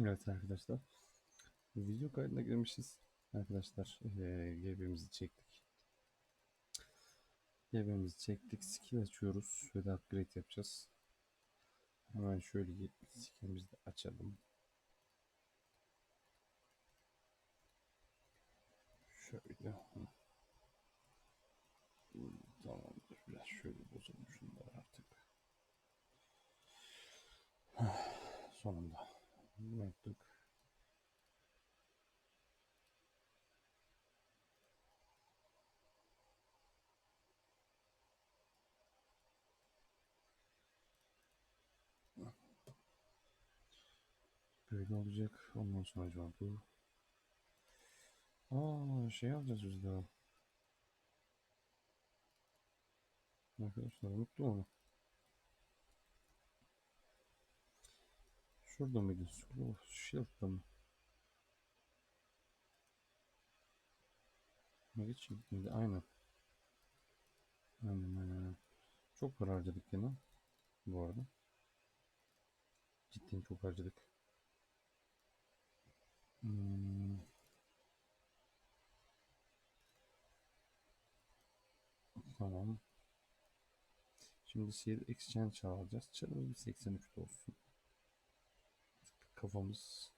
Evet arkadaşlar. Video kaydına girmişiz. Arkadaşlar eee GB'mizi çektik. GB'mizi çektik. Skill açıyoruz ve de upgrade yapacağız. Hemen şöyle skill'imizi de açalım. Şöyle. Tamamdır. Biraz şöyle bozalım şunları artık. Sonunda. Bunu yaptık. Böyle olacak. Ondan sonra acaba bu. Aa şey alacağız biz daha. Arkadaşlar unuttum onu. Şurada mıydı? Solo Shield'da mı? Ne geçildi? Aynen. Aynen aynen. aynen. Çok para harcadık yine. Bu arada. Cidden çok harcadık. Hmm. Tamam. Şimdi Seed Exchange alacağız. Çarımız bir 83 olsun. Kafamız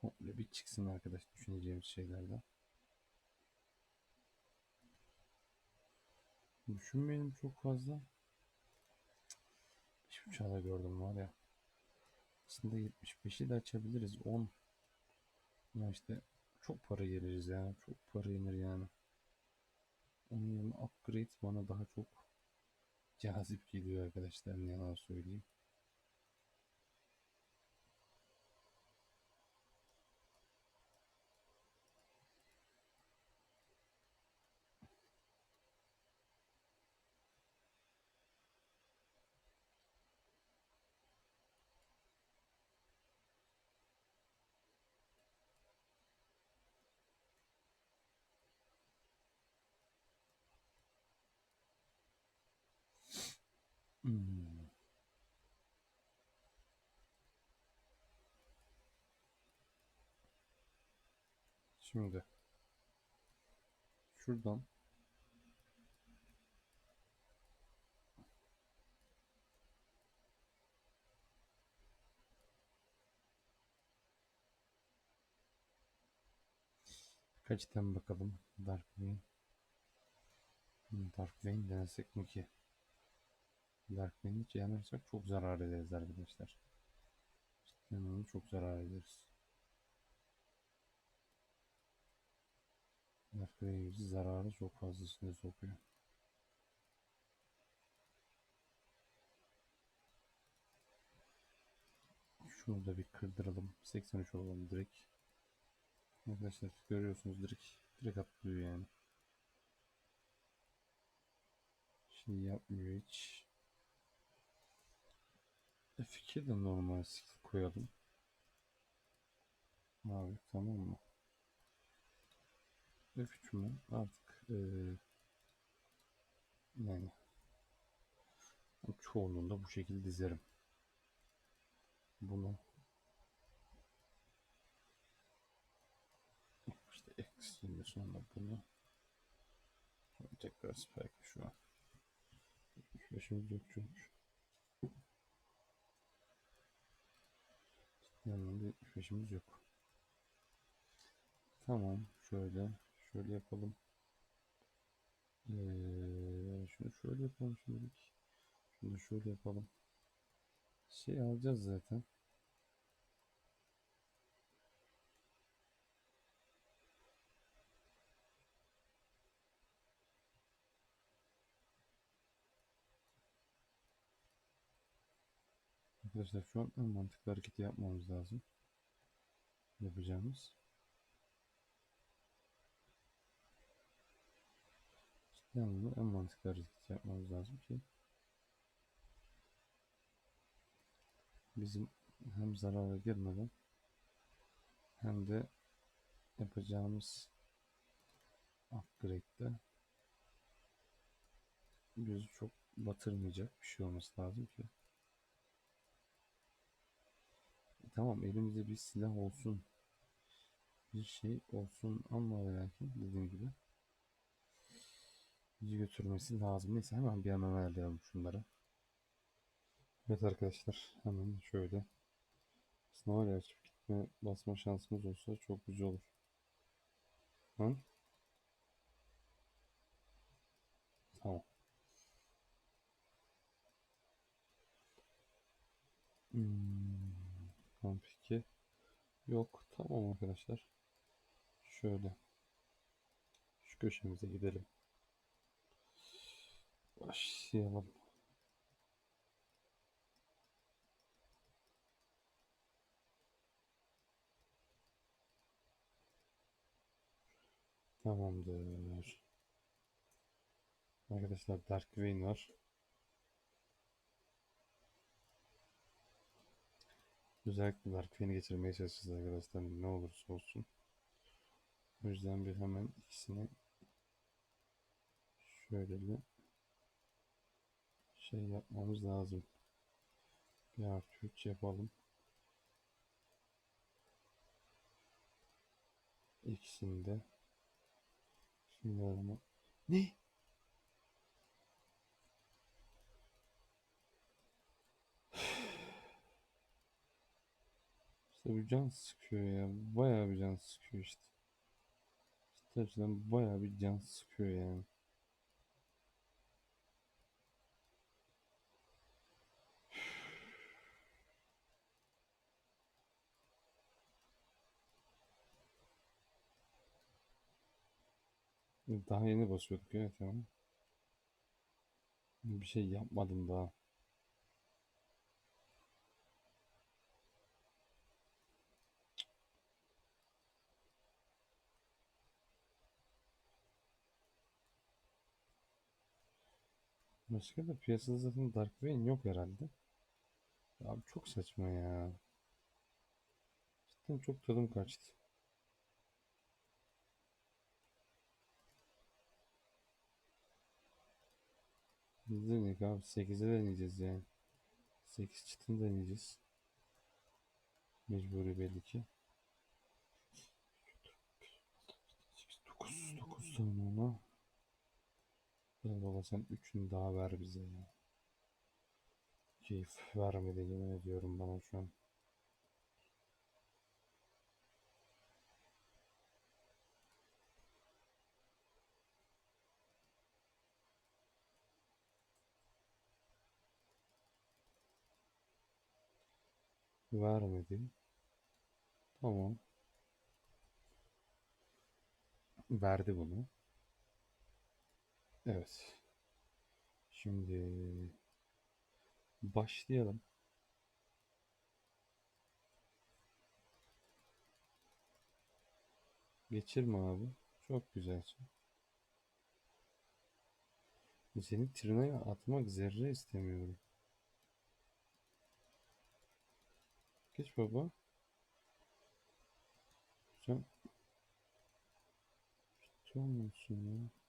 komple bir çıksın arkadaş düşüneceğimiz şeylerden. Düşünmeyelim çok fazla. Hiç uçağda gördüm var ya. Aslında 75'i de açabiliriz. 10. Ya işte çok para geliriz ya. Çok para yenir yani. Onun yerine upgrade bana daha çok cazip geliyor arkadaşlar ne yalan söyleyeyim. Hmm. Şimdi şuradan kaç item bakalım Darkwing Hmm, Darkwing denesek mi ki? Darkwing'i hiç yanarsak çok zarar ederiz arkadaşlar. Cidden onu çok zarar ederiz. Darkwing zararı çok fazlasını sokuyor. Şunu da bir kırdıralım. 83 olalım direkt. Arkadaşlar görüyorsunuz direkt direkt atlıyor yani. Şimdi yapmıyor hiç. F2 de normal koyalım. Abi tamam mı? F3 mü? Artık ee, yani çoğunluğunda bu şekilde dizerim. Bunu işte eksiğinde sonra bunu tekrar spike şu an. 75'imiz yok çünkü. Yanında 75'imiz yok. Tamam şöyle şöyle yapalım. Ee, şunu şöyle yapalım şimdilik. Şunu şöyle yapalım. Şey alacağız zaten. Arkadaşlar şu an en mantıklı hareketi yapmamız lazım. Yapacağımız. Yani en mantıklı hareketi yapmamız lazım ki bizim hem zarara girmeden hem de yapacağımız upgrade'de bizi çok batırmayacak bir şey olması lazım ki tamam elimizde bir silah olsun. Bir şey olsun ama ve dediğim gibi bizi götürmesi lazım. Neyse hemen bir hemen ayarlayalım şunları. Evet arkadaşlar hemen şöyle ya açıp gitme basma şansımız olsa çok güzel olur. Lan. Tamam. Hmm. Yok. Tamam arkadaşlar. Şöyle. Şu köşemize gidelim. Başlayalım. Tamamdır. Arkadaşlar Dark Vayne var. Özellikle Dark Vayne'i geçirmeye çalışacağız arkadaşlar ne olursa olsun. O yüzden bir hemen ikisini şöyle bir şey yapmamız lazım. Bir artı 3 yapalım. İkisini de Şimdi. Ne? İşte bu can sıkıyor ya. Bayağı bir can sıkıyor işte. İşte açıdan bayağı bir can sıkıyor yani. Daha yeni basıyorduk ya tamam. Bir şey yapmadım daha. Başka da piyasada zaten Dark Vayne yok herhalde. Abi çok saçma ya. Cidden çok tadım kaçtı. Biz denedik abi 8'e deneyeceğiz yani. 8 çıtını deneyeceğiz. Mecburi belli ki. 9, 9 tane ona. Ya baba sen üçünü daha ver bize ya. Keyif vermedi yemin ediyorum bana şu an. Vermedi. Tamam. Verdi bunu. Evet. Şimdi başlayalım. Geçirme abi. Çok güzelsin. Seni tırnağa atmak zerre istemiyorum. Geç baba. Sen tutuyor musun ya?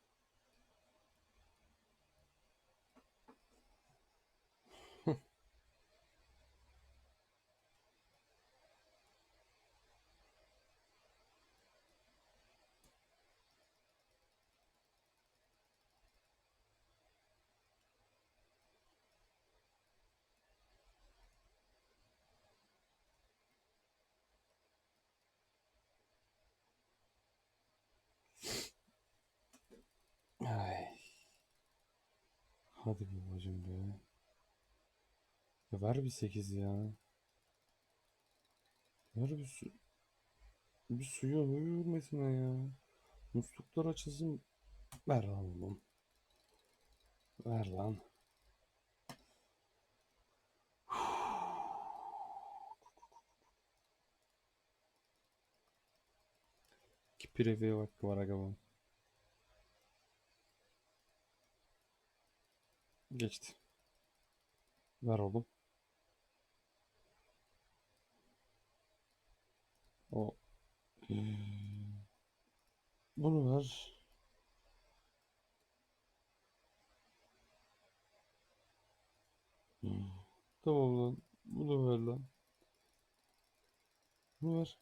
Hadi babacım be. Ya ver bir 8 ya. Ver bir su. Bir suya hürmetine ya. Musluklar açılsın. Ver lan oğlum. Ver lan. İki preview var aga Geçti. Ver oğlum. O. Bunu ver. Tamam lan. Bunu ver lan. Bunu ver.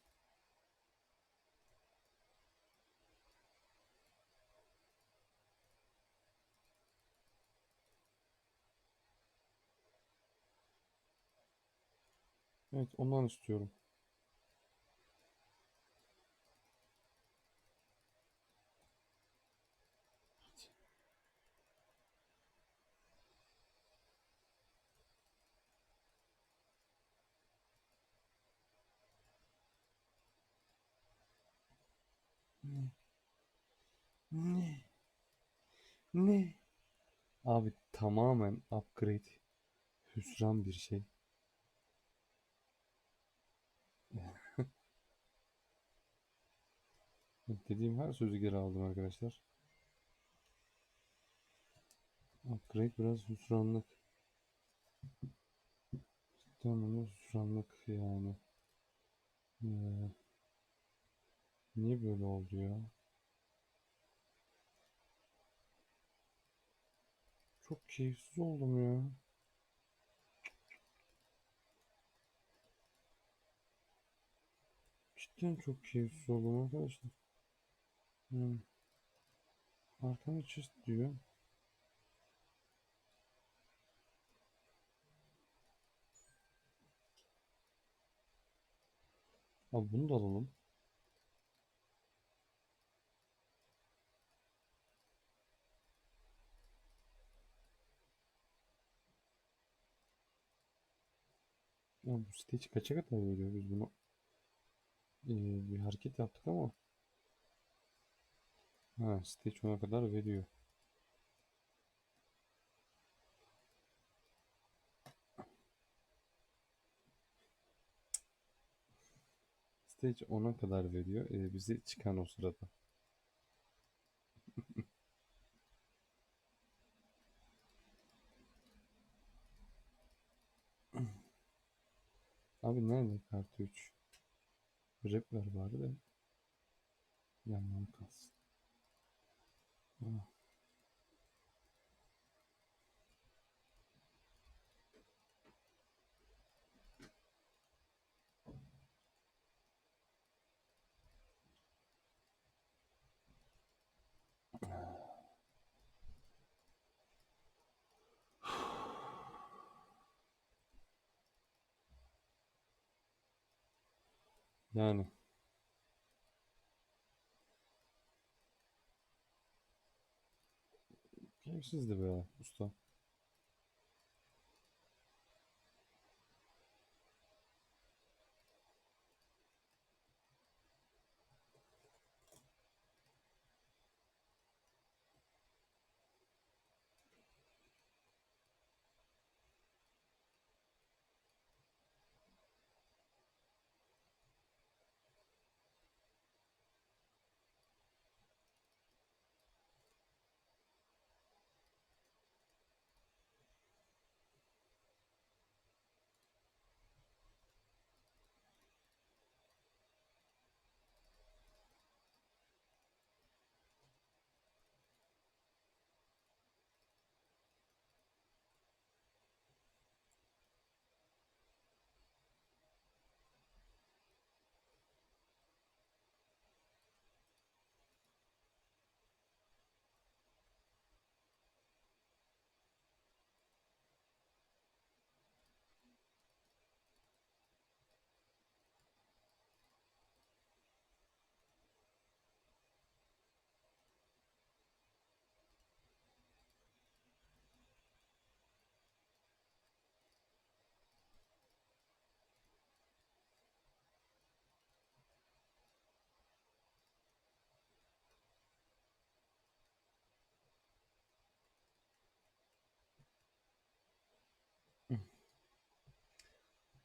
Evet ondan istiyorum. Ne? Ne? Ne? Abi tamamen upgrade hüsran bir şey. Dediğim her sözü geri aldım arkadaşlar. Upgrade biraz hüsranlık. Anlamda hüsranlık yani. Ee, niye böyle oldu ya? Çok keyifsiz oldum ya. Cidden çok keyifsiz oldum arkadaşlar. Arkamı çizt diyor. Abi bunu da alalım. Ya bu stage kaça kadar veriyor? Biz bunu eee, bir hareket yaptık ama ha stage 10'a kadar veriyor. Stage 10'a kadar veriyor. Eee, bizi çıkan o sırada. Abi nerede kartı 3? Rap ver bari de yanmam kalsın. Ah. Yani keyifsizdi be usta.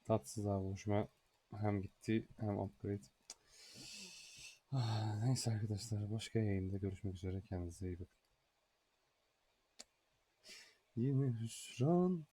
Tatsız abi hoşuma hem gitti hem upgrade. Ah, neyse arkadaşlar başka yayında görüşmek üzere kendinize iyi bakın. Yine hüsran